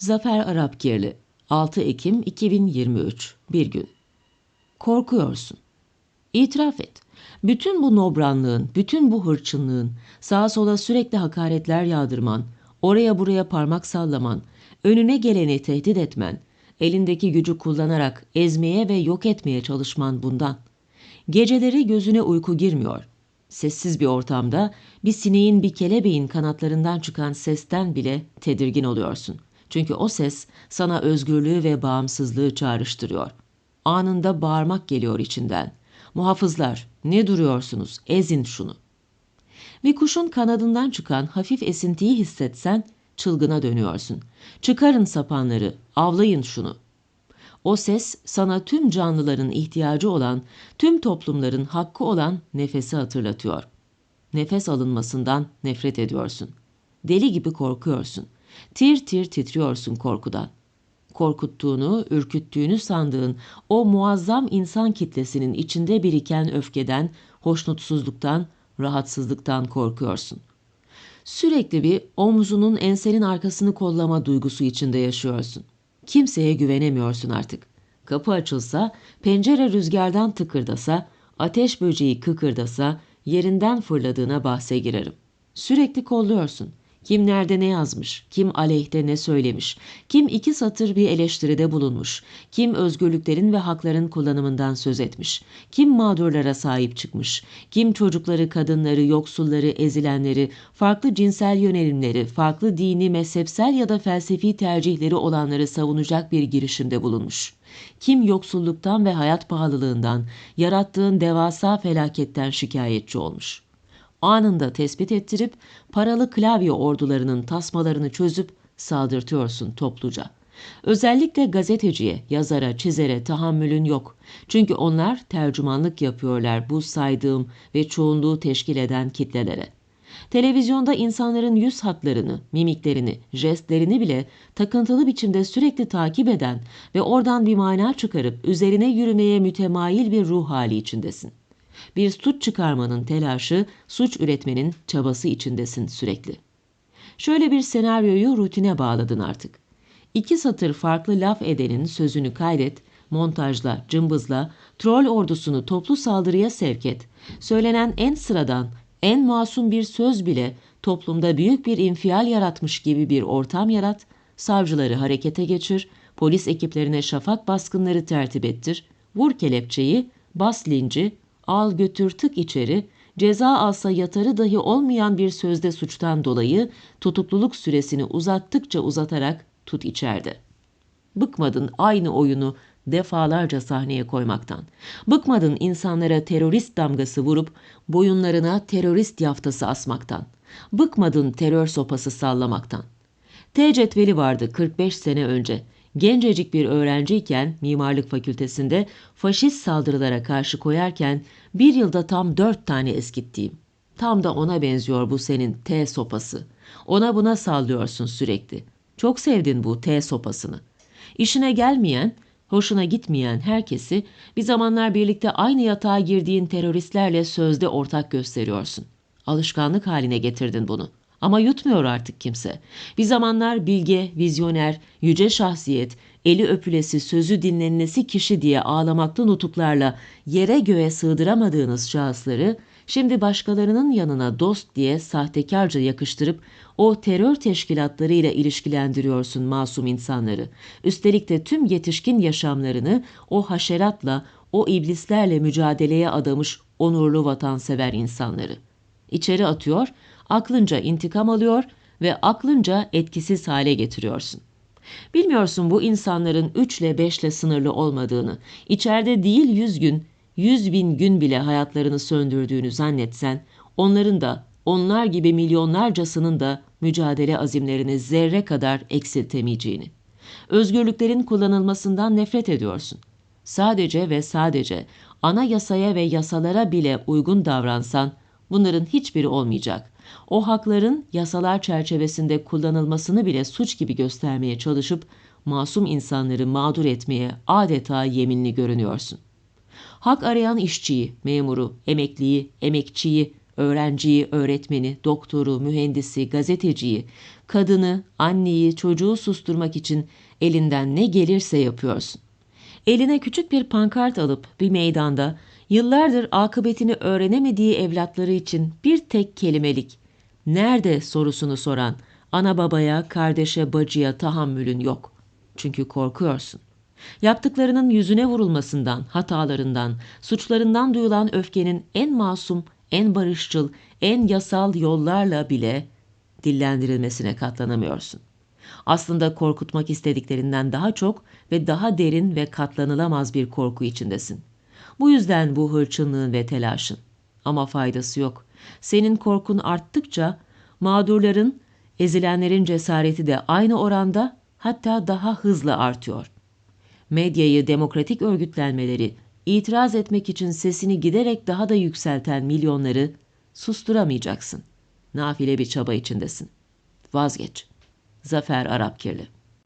Zafer Arapkirli 6 Ekim 2023 Bir gün Korkuyorsun. İtiraf et. Bütün bu nobranlığın, bütün bu hırçınlığın, sağa sola sürekli hakaretler yağdırman, oraya buraya parmak sallaman, önüne geleni tehdit etmen, elindeki gücü kullanarak ezmeye ve yok etmeye çalışman bundan. Geceleri gözüne uyku girmiyor. Sessiz bir ortamda bir sineğin bir kelebeğin kanatlarından çıkan sesten bile tedirgin oluyorsun. Çünkü o ses sana özgürlüğü ve bağımsızlığı çağrıştırıyor. Anında bağırmak geliyor içinden. Muhafızlar, ne duruyorsunuz? Ezin şunu. Bir kuşun kanadından çıkan hafif esintiyi hissetsen çılgına dönüyorsun. Çıkarın sapanları, avlayın şunu. O ses sana tüm canlıların ihtiyacı olan, tüm toplumların hakkı olan nefesi hatırlatıyor. Nefes alınmasından nefret ediyorsun. Deli gibi korkuyorsun. Tir tir titriyorsun korkudan. Korkuttuğunu, ürküttüğünü sandığın o muazzam insan kitlesinin içinde biriken öfkeden, hoşnutsuzluktan, rahatsızlıktan korkuyorsun. Sürekli bir omzunun ensenin arkasını kollama duygusu içinde yaşıyorsun. Kimseye güvenemiyorsun artık. Kapı açılsa, pencere rüzgardan tıkırdasa, ateş böceği kıkırdasa, yerinden fırladığına bahse girerim. Sürekli kolluyorsun. Kim nerede ne yazmış, kim aleyhte ne söylemiş, kim iki satır bir eleştiride bulunmuş, kim özgürlüklerin ve hakların kullanımından söz etmiş, kim mağdurlara sahip çıkmış, kim çocukları, kadınları, yoksulları, ezilenleri, farklı cinsel yönelimleri, farklı dini, mezhepsel ya da felsefi tercihleri olanları savunacak bir girişimde bulunmuş. Kim yoksulluktan ve hayat pahalılığından, yarattığın devasa felaketten şikayetçi olmuş.'' Anında tespit ettirip paralı klavye ordularının tasmalarını çözüp saldırtıyorsun topluca. Özellikle gazeteciye, yazara, çizere tahammülün yok. Çünkü onlar tercümanlık yapıyorlar bu saydığım ve çoğunluğu teşkil eden kitlelere. Televizyonda insanların yüz hatlarını, mimiklerini, jestlerini bile takıntılı biçimde sürekli takip eden ve oradan bir mana çıkarıp üzerine yürümeye mütemayil bir ruh hali içindesin. Bir suç çıkarmanın telaşı, suç üretmenin çabası içindesin sürekli. Şöyle bir senaryoyu rutine bağladın artık. İki satır farklı laf edenin sözünü kaydet, montajla, cımbızla, troll ordusunu toplu saldırıya sevk et. Söylenen en sıradan, en masum bir söz bile toplumda büyük bir infial yaratmış gibi bir ortam yarat, savcıları harekete geçir, polis ekiplerine şafak baskınları tertip ettir, vur kelepçeyi, bas linci, al götür tık içeri, ceza alsa yatarı dahi olmayan bir sözde suçtan dolayı tutukluluk süresini uzattıkça uzatarak tut içeride. Bıkmadın aynı oyunu defalarca sahneye koymaktan. Bıkmadın insanlara terörist damgası vurup boyunlarına terörist yaftası asmaktan. Bıkmadın terör sopası sallamaktan. T cetveli vardı 45 sene önce. Gencecik bir öğrenciyken mimarlık fakültesinde faşist saldırılara karşı koyarken bir yılda tam dört tane eskittiğim. Tam da ona benziyor bu senin T sopası. Ona buna sallıyorsun sürekli. Çok sevdin bu T sopasını. İşine gelmeyen, hoşuna gitmeyen herkesi bir zamanlar birlikte aynı yatağa girdiğin teröristlerle sözde ortak gösteriyorsun. Alışkanlık haline getirdin bunu. Ama yutmuyor artık kimse. Bir zamanlar bilge, vizyoner, yüce şahsiyet, eli öpülesi, sözü dinlenilesi kişi diye ağlamaklı nutuklarla yere göğe sığdıramadığınız şahısları şimdi başkalarının yanına dost diye sahtekarca yakıştırıp o terör teşkilatlarıyla ilişkilendiriyorsun masum insanları. Üstelik de tüm yetişkin yaşamlarını o haşeratla, o iblislerle mücadeleye adamış onurlu vatansever insanları. İçeri atıyor, aklınca intikam alıyor ve aklınca etkisiz hale getiriyorsun. Bilmiyorsun bu insanların 3 ile 5 ile sınırlı olmadığını, içeride değil 100 gün, 100 bin gün bile hayatlarını söndürdüğünü zannetsen, onların da onlar gibi milyonlarcasının da mücadele azimlerini zerre kadar eksiltemeyeceğini. Özgürlüklerin kullanılmasından nefret ediyorsun. Sadece ve sadece ana yasaya ve yasalara bile uygun davransan bunların hiçbiri olmayacak o hakların yasalar çerçevesinde kullanılmasını bile suç gibi göstermeye çalışıp masum insanları mağdur etmeye adeta yeminli görünüyorsun. Hak arayan işçiyi, memuru, emekliyi, emekçiyi, öğrenciyi, öğretmeni, doktoru, mühendisi, gazeteciyi, kadını, anneyi, çocuğu susturmak için elinden ne gelirse yapıyorsun. Eline küçük bir pankart alıp bir meydanda yıllardır akıbetini öğrenemediği evlatları için bir tek kelimelik nerede sorusunu soran ana babaya, kardeşe, bacıya tahammülün yok. Çünkü korkuyorsun. Yaptıklarının yüzüne vurulmasından, hatalarından, suçlarından duyulan öfkenin en masum, en barışçıl, en yasal yollarla bile dillendirilmesine katlanamıyorsun. Aslında korkutmak istediklerinden daha çok ve daha derin ve katlanılamaz bir korku içindesin. Bu yüzden bu hırçınlığın ve telaşın. Ama faydası yok. Senin korkun arttıkça mağdurların, ezilenlerin cesareti de aynı oranda hatta daha hızlı artıyor. Medyayı, demokratik örgütlenmeleri, itiraz etmek için sesini giderek daha da yükselten milyonları susturamayacaksın. Nafile bir çaba içindesin. Vazgeç. Zafer Arapkirli